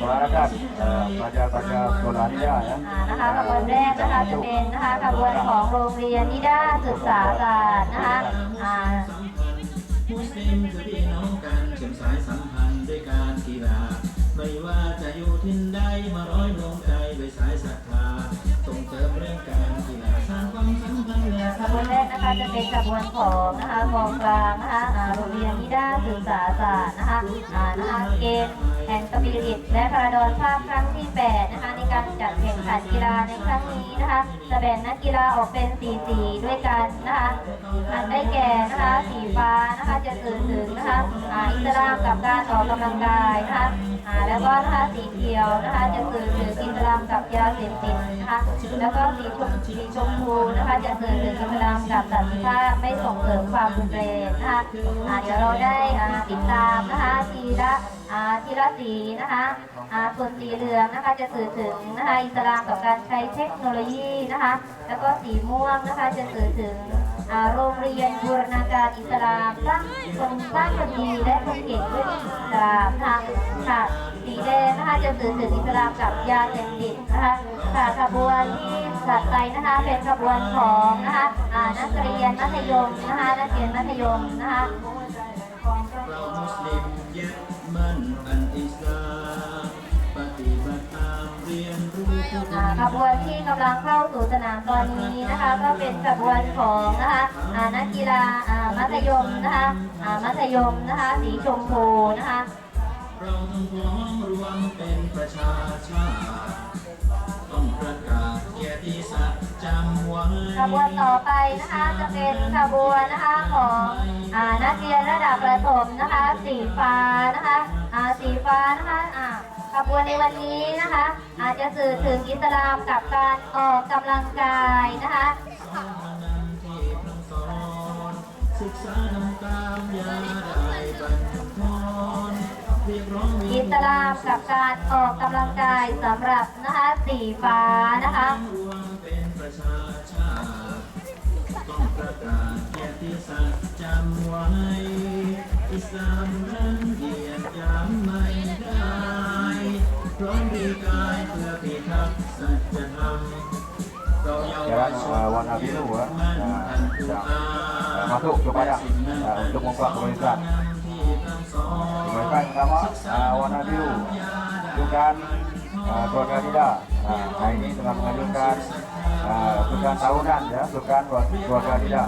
suarakan uh, pelajar-pelajar sekolah Nida ya. อ่านะคะขบวนแรกนะคะจะเป็นนะคะขบวนของโรงเรียนนิด้าศึกษาศาสตร์นะคะอ่ามุสลิมคือพี่น้องกันเชื่อมสายสัมพันธ์ด้วยการกีฬา ไม่ว่าจะอยู่ทินใดมาร้อยรวมใจด้วยสายศรัทธาส่งเสริมเรื่องการกีฬาสร้างความสัมพันธ์และขบวนแรกนะคะจะเป็นขบวนของนะคะกองกลางนะคะอ่าโรงเรียนนิด้าศึกษาศาสตร์นะคะอ่านะคะเกม แห่งสปิริตและพาราดอนภาพครั้งที่ 8 นะคะใน การจัดแข่งขันกีฬาในครั้งนี้นะคะจะแบ่งนักกีฬาออกเป็นสีสีด้วยกันนะคะอันได้แก่นะคะสีฟ้านะคะจะสื่อถึงนะคะอิสลามกับการออกกำลังกายนะคะแล้วก็นะคะสีเขียวนะคะจะสื่อถึงอิสลามกับยาเสพติดนะคะแล้วก็สีชมสีชมพูนะคะจะสื่อถึงอิสลามกับสันติภาพไม่ส่งเสริมความรุนแรงนะคะอาเดี๋ยวเราได้ติดตามนะคะทีละทีละสีนะคะส่วนสีเหลืองนะคะจะสื่อถึงนะคะอิสลามกับการใช้เทคโนโลยีนะคะ แล้วก็สีม่วงนะคะจะสื่อถึงโรงเรียนบูรณาการอิสลามสร้างคนสร้างคนดีและคนเก่งด้วยอิสลามนะคะค่ะสีแดงนะคะจะสื่อถึงอิสลามกับยาเสพติดนะคะค่ะขบวนที่จัดไปนะคะเป็นขบวนของนะคะนักเรียนมัธยมนะคะนักเรียนมัธยมนะคะเรามุสลิมยึดมั่นอันอิสลามปฏิบัติ ตามเรียนรู้ทุกอ่าขบวนที่กำลังเข้าสู่สนามตอนนี้นะคะก็เป็นขบวนของนะคะอ่านักกีฬาอ่ามัธยมนะคะอ่ามัธยมนะคะสีชมพูนะคะเราต้องพ้องรวมเป็นประชาชาติต้องประกาศเกียรติศักดิ์จำไว้ขบวนต่อไปนะคะจะเป็นขบวนนะคะของอ่านักเรียนระดับประถมนะคะสีฟ้านะคะอ่าสีฟ้านะคะ อ่าขบวนในวันนี้นะคะ อาจจะสื่อถึงอิสลามกับการออกกำลังกายนะคะที่พระสอนศึกษาทำตามอย่าได้บันทอนเรียกร้องวิอิสลามกับการออกกำลังกายสำหรับนะคะสีฟ้านะคะเป็นประชาชาติต้องประกาศเกียรติศักดิ์จำไว้อิสลามนั้นเหยียดยามไม่ได้ พร้อมดีกายเพื่อพิทักษ์สัจธรรมเราเยาว Jalan ช uh, น warna biru ya. มั่น Uh, อันกุร yang อาน uh, masuk ke padang uh, untuk membuat pemeriksaan. ที่ตั้งสอน Pemeriksaan pertama uh, warna biru. Bukan uh, keluarga Nida. Uh, hari ini tengah mengajukan uh, bukan tahunan ya, bukan buat keluarga Nida.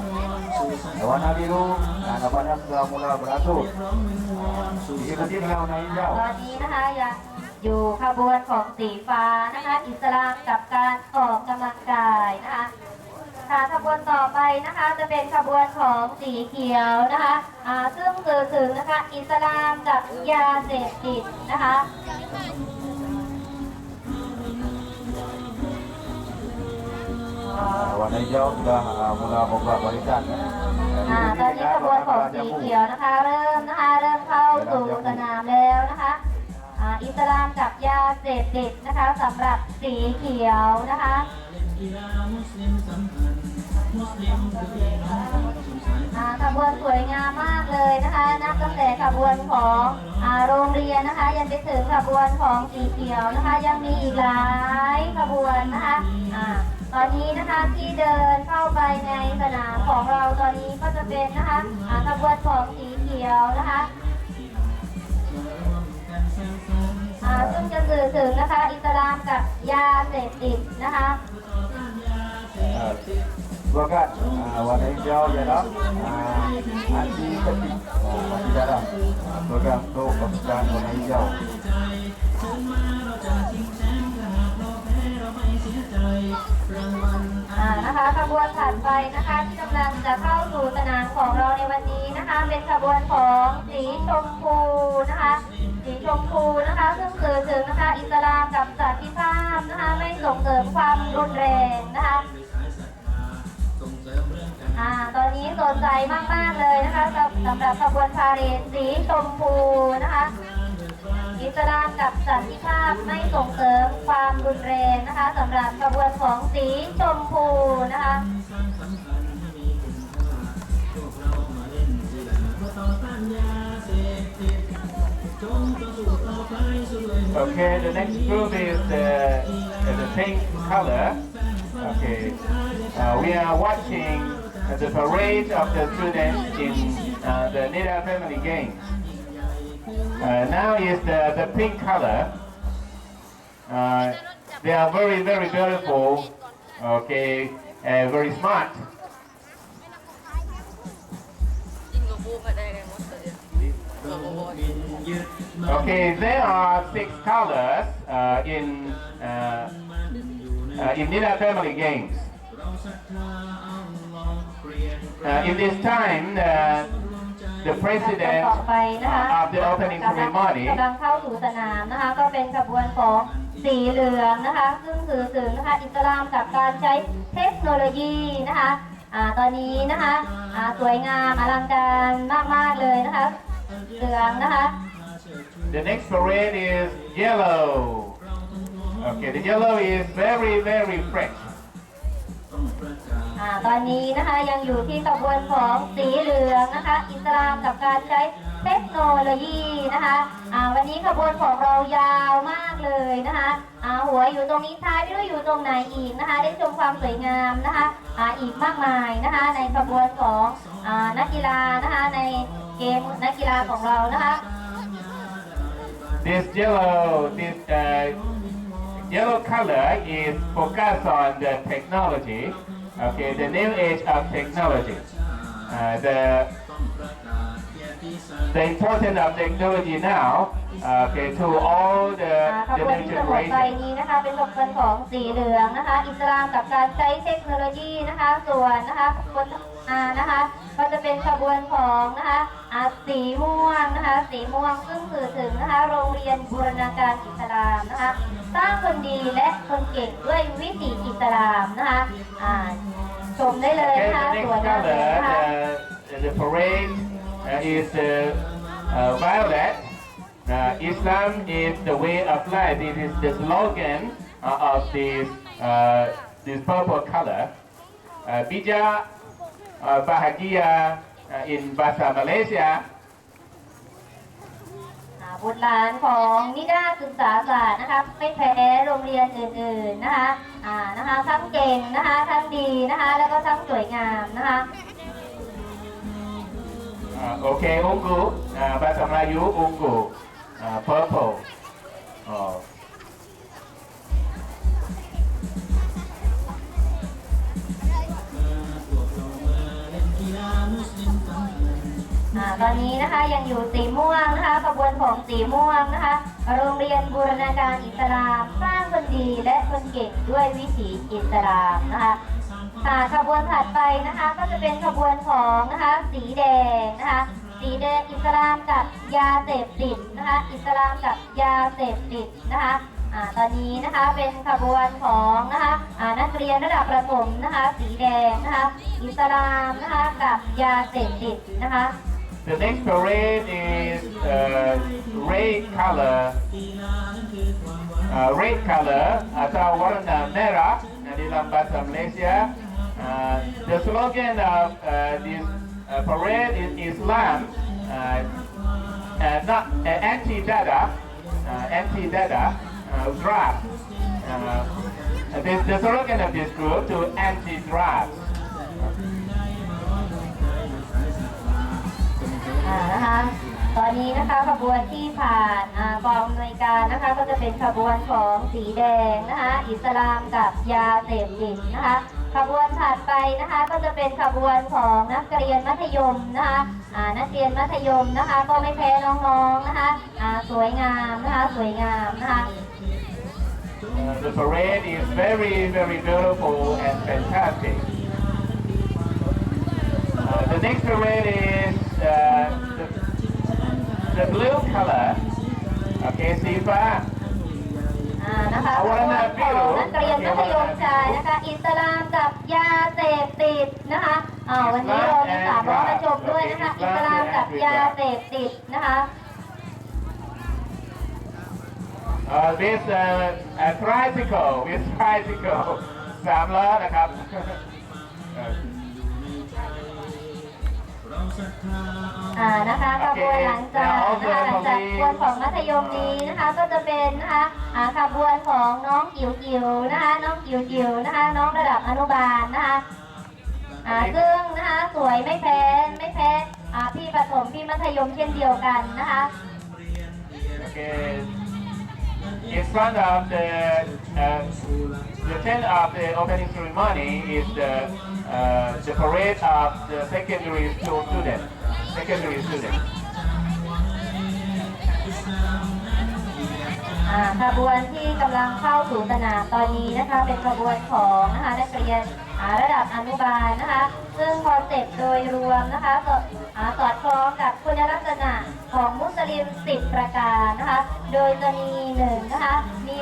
Uh, warna biru uh, nampaknya sudah mula beratur. Diikuti dengan warna hijau. ตอนนี้นะคะยังอยู่ขบวนของสีฟ้านะคะ อิสลามกับการออกกำลังกายนะคะค่ะขบวนต่อไปนะคะจะเป็นขบวนของสีเขียวนะคะอ่าซึ่งสื่อถึงนะคะอิสลามกับยาเสพติดนะคะ Uh, warna hijau sudah uh, mula membuat barisan. ya. อ่า Uh, ตอน diikuti นี้ข dengan บวน warna ของ merah สี jambu. เขียวนะคะ เริ่มนะคะเริ่มเข้าสู่สนามแล้วนะคะ อิสลามกับยาเสพติดนะคะสำหรับสีเขียวนะคะขบวนสวยงามมากเลยนะคะนับตั้งแต่ขบวนของอโรงเรียนนะคะยังไปถึงขบวนของสีเขียวนะคะ ยังมีอีกหลายขบวนนะคะอ่าตอนนี้นะคะที่เดินเข้าไปในสนามของเราตอนนี้ก็จะเป็นนะคะขบวนของสีเขียวนะคะ ถึงนะคะ อิสลามกับยาเสพติดนะคะ Uh, Bukan uh, warna hijau ialah uh, anti septik uh, anti darah. Uh, program untuk pemeriksaan warna hijau. ถึงมาเราจะชิงแชมป์ถ้าหากเราแพ้เราไม่เสียใจรางวัลอ่านะคะขบวนถัดไปนะคะที่กำลังจะเข้าสู่สนามของเราในวันนี้นะคะ เป็นขบวนของสีชมพูนะคะ สีชมพูนะคะซึ่งสื่อถึงนะคะอิสลามกับสันติภาพนะคะไม่ส่งเสริมความรุนแรงนะคะอ่าตอนนี้สนใจมากๆเลยนะคะสำสำหรับขบวนพาเหรดสีชมพูนะคะอิสลามกับสันติภาพไม่ส่งเสริมความรุนแรงนะคะสำหรับขบวนของสีชมพูนะคะ Okay, the next group is the, the pink color. Okay, uh, we are watching the parade of the students in uh, the Nida Family Games. Uh, now is the, the pink color. Uh, they are very, very beautiful. Okay, very smart. Okay, there are six colors uh, in uh, uh, in Nida Family Games. Uh, in this time, uh, the president อไปนะคะ of the opening กำลัง ceremony กำลังเข้าสู่สนามนะคะ ก็เป็นขบวนของสีเหลืองนะคะ ซึ่งสื่อถึงนะคะอิสลามกับการใช้เทคโนโลยีนะคะอ่าตอนนี้นะคะอ่าสวยงามอลังการมาก ๆ เลยนะคะ เหลืองนะคะ The next parade is yellow. Okay, the yellow is very, very fresh. อ่าตอนนี้นะคะยังอยู่ที่ขบวนของสีเหลืองนะคะ อิสลามกับการใช้เทคโนโลยีนะคะอ่าวันนี้ขบวนของเรายาวมากเลยนะคะอ่าหัวอยู่ตรงนี้ท้ายไม่รู้อยู่ตรงไหนอีกนะคะ ได้ชมความสวยงามนะคะอ่าอีกมากมายนะคะ ในขบวนของอ่านักกีฬานะคะในเกมนักกีฬาของเรานะคะ This yellow, this uh, yellow color is focused on the technology. Okay, the new age of technology. Uh, the the importance of technology now. Okay, to all the อ่าข the บวน new ที่จะหมดไป generation. นี้นะคะ เป็นขบวนของสีเหลืองนะคะ อิสลามกับการใช้เทคโนโลยีนะคะ ส่วนนะคะขบวน อานะคะ ก็จะเป็นขบวนของนะคะอาสีม่วงนะคะสีม่วงซึ่งสื่อถึงนะคะโรงเรียนบูรณาการอิสลามนะคะสร้างคนดีและคนเก่งด้วยวิถีอิสลามนะคะอ่าชมได้เลย Okay, นะคะ the สวย next งามเลย color, นะคะ the, the parade uh, is uh, uh, violet. Uh, Islam is the way of life. This is the slogan uh, of this uh, this purple color. Uh, Bija uh, Bahagia uh, in Bahasa Malaysia อ่าบุตรหลานของนิด้าศึกษาศาสตร์นะคะไม่แพ้โรงเรียนอื่นๆนะคะอ่านะคะทั้งเก่งนะคะทั้งดีนะคะแล้วก็ทั้งสวยงามนะคะ uh, Okay, ungu uh, Bahasa Melayu ungu uh, purple oh. อ่าตอนนี้นะคะยังอยู่สีม่วงนะคะขบวนของสีม่วงนะคะโรงเรียนบูรณาการอิสลามสร้างคนดีและคนเก่งด้วยวิถีอิสลามนะคะค่ะขบวนถัดไปนะคะก็จะเป็นขบวนของนะคะสีแดงนะคะสีแดงอิสลามกับยาเสพติดนะคะอิสลามกับยาเสพติดนะคะอ่าตอนนี้นะคะเป็นขบวนของนะคะอ่านักเรียนระดับประถมนะคะสีแดงนะคะอิสลามนะคะกับยาเสพติดนะคะ The next parade is uh, red color. Uh, red color atau warna merah dalam bahasa Malaysia. Uh, the slogan of this parade is Islam, not anti-dada, anti-dada, draft. Uh, the, the slogan of this group to anti-draft. อ่านะคะตอนนี้นะคะขบวนที่ผ่านกองอำนวยการนะคะ ก็จะเป็นขบวนของสีแดงนะคะ อิสลามกับยาเสพติดนะคะ ขบวนถัดไปนะคะ ก็จะเป็นขบวนของนักเรียนมัธยมนะคะนักเรียนมัธยมนะคะ ก็ไม่แพ้น้องๆนะคะสวยงามนะคะสวยงามนะคะ the parade is very, very beautiful and fantastic. Uh, the next parade is uh, the, the blue color. Okay, Sifa. อ่านะคะขบวนของนักเรียนมัธยมชายนะคะ อิสลามกับยาเสพติดนะคะอ่าวันนี้เรามีสามร้อยมาชมด้วยนะคะ อิสลามกับยาเสพติดนะคะ Uh, this uh, a tricycle, with tricycle. สามล้อนะครับ Uh, อ่านะคะขบวนหลังจากนะคะหลังจากขบวนของมัธยมนี้นะคะก็จะเป็นนะคะอ่าขบวนของน้องกิ๋วกิ๋วนะคะน้องกิ๋วกิ๋วนะคะน้องระดับอนุบาลนะคะอ่าซึ่งนะคะสวยไม่แพ้ไม่แพ้อ่าพี่ประถมพี่มัธยมเช่นเดียวกันนะคะ Okay. In front of the uh, the tent of the opening ceremony is the uh, the parade of the secondary school students. Secondary students. อ่าขบวนที่กำลังเข้าสู่สนามตอนนี้นะคะ เป็นขบวนของนะคะนักเรียนอ่าระดับอนุบาลนะคะ ซึ่งคอนเซ็ปต์โดยรวมนะคะสอดอ่าสอดคล้องกับคุณลักษณะของมุสลิม 10 ประการนะคะ โดยจะมีหนึ่งนะคะ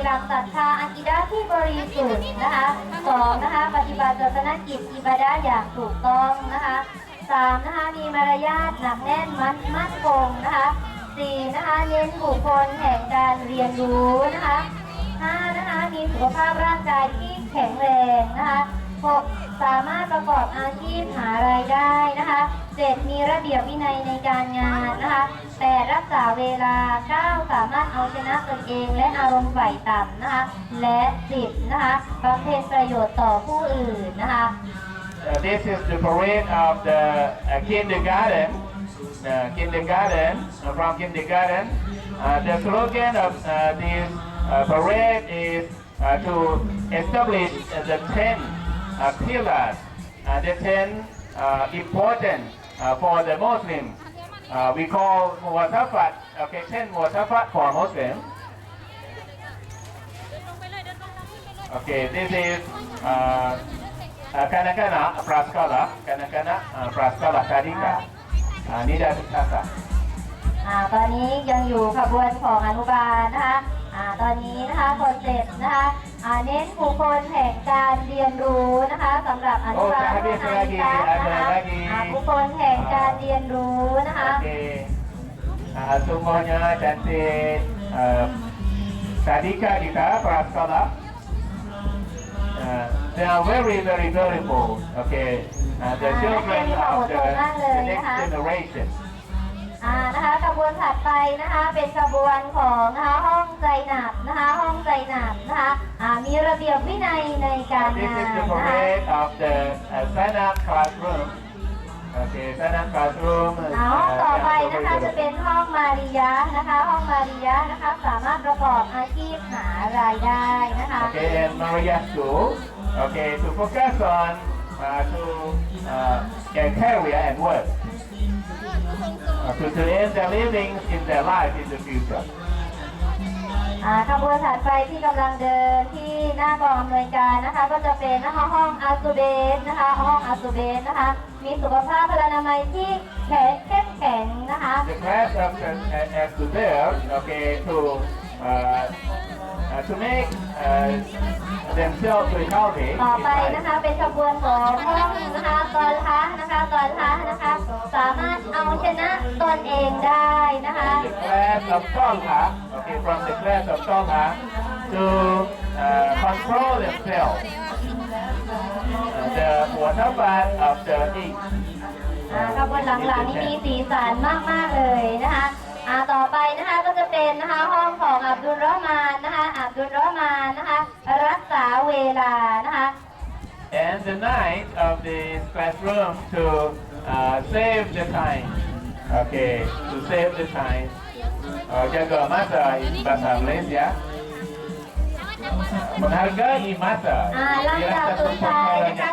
หลักศรัทธาอากิดาที่บริสุทธิ์นะคะสองนะคะปฏิบัติศาสนกิจอิบาดาอย่างถูกต้องนะคะสามนะคะมีมารยาทหนักแน่นมั่นมั่นคงนะคะสี่นะคะเน้นบุคคลแห่งการเรียนรู้นะคะห้านะคะมีสุขภาพร่างกายที่แข็งแรงนะคะ 6. สามารถประกอบอาชีพหารายได้นะคะ 7. มีระเบียบวินัยในการงานนะคะ 8. รักษาเวลา 9. สามารถเอาชนะตนเองและอารมณ์ไหวยต่ำนะคะ และ 10. นะคะบำเพ็ญประโยชน์ต่อผู้อื่นนะคะ Uh, this is the parade of the uh, kindergarten. Uh, kindergarten uh, from kindergarten. Uh, the slogan of uh, this uh, parade is uh, to establish the ten. a pillar uh, that can uh, important uh, for the Muslim. Uh, we call Muwasafat, okay, เช่น Muwasafat for Muslim. Okay, this is uh, uh, Kanakana Praskala, Kanakana uh, Praskala Kadika, uh, Nida Sukasa. อ่าตอนนี้ยังอยู่ขบวนของอนุบาลนะคะอ่าตอนนี้นะคะคนเจ็บนะคะ อ่าเน้นบุคคลแห่งการเรียนรู้นะคะสำหรับอนุบาลโอ้ผู้สานาธุยกัสนะคะสาธุอ่าบุคคลแห่งการเรียนรู้นะคะ Okay, uh, semuanya cantik. Uh, Kadika kita Praskala. Uh, they are very very beautiful. Okay, uh, the children of the, the next generation. อ่านะคะขบวนถัดไปนะคะเป็นขบวนของนะคะห้องใจหนับนะคะห้องใจหนับนะคะอ่ามีระเบียบวินัยในการ This งาน is the นะคะ parade of the uh, Sana classroom. Okay, Sana classroom. is, อ่าห้อง uh, ต่อไป very นะคะจะ beautiful. เป็นห้องมาริยะนะคะห้องมาริยะนะคะสามารถประกอบอาชีพหารายได้นะคะ Okay, and Maria School. Okay, to focus on uh, to uh, get career and work. Uh, to, to earn their living in their life in the future. อ่าขบวนถัดไปที่กำลังเดินที่หน้ากองอำนวยการนะคะ ก็จะเป็นนะคะห้องอาซูเบสนะคะ ห้องอาซูเบสนะคะ มีสุขภาพพลานามัยที่แข็งเข้มแข็งนะคะ The class of the, uh, as to there, okay, to uh, uh, to make uh, themselves very healthy. ต่อ in ไป life. นะคะเป็นขบวนของห้องนะคะตอนท้านะคะตอนท้านะคะ สามารถเอาชนะตนเองได้นะคะ The class of Tolha, okay, from the class of Tolha to uh, control themselves. Uh, the water bath of the east. อ่าขบวนหลังๆนี่มีสีสันมากๆเลยนะคะ อ่าต่อไปนะคะก็จะเป็นนะคะห้องของอับดุลรอห์มานนะคะอับดุลรอห์มานนะคะรักษาเวลานะคะ And the night of this classroom to uh, save the time. Okay, to save the time. Uh, jaga masa in bahasa Malaysia. Menghargai masa. อ่าลำดับสุดท้าย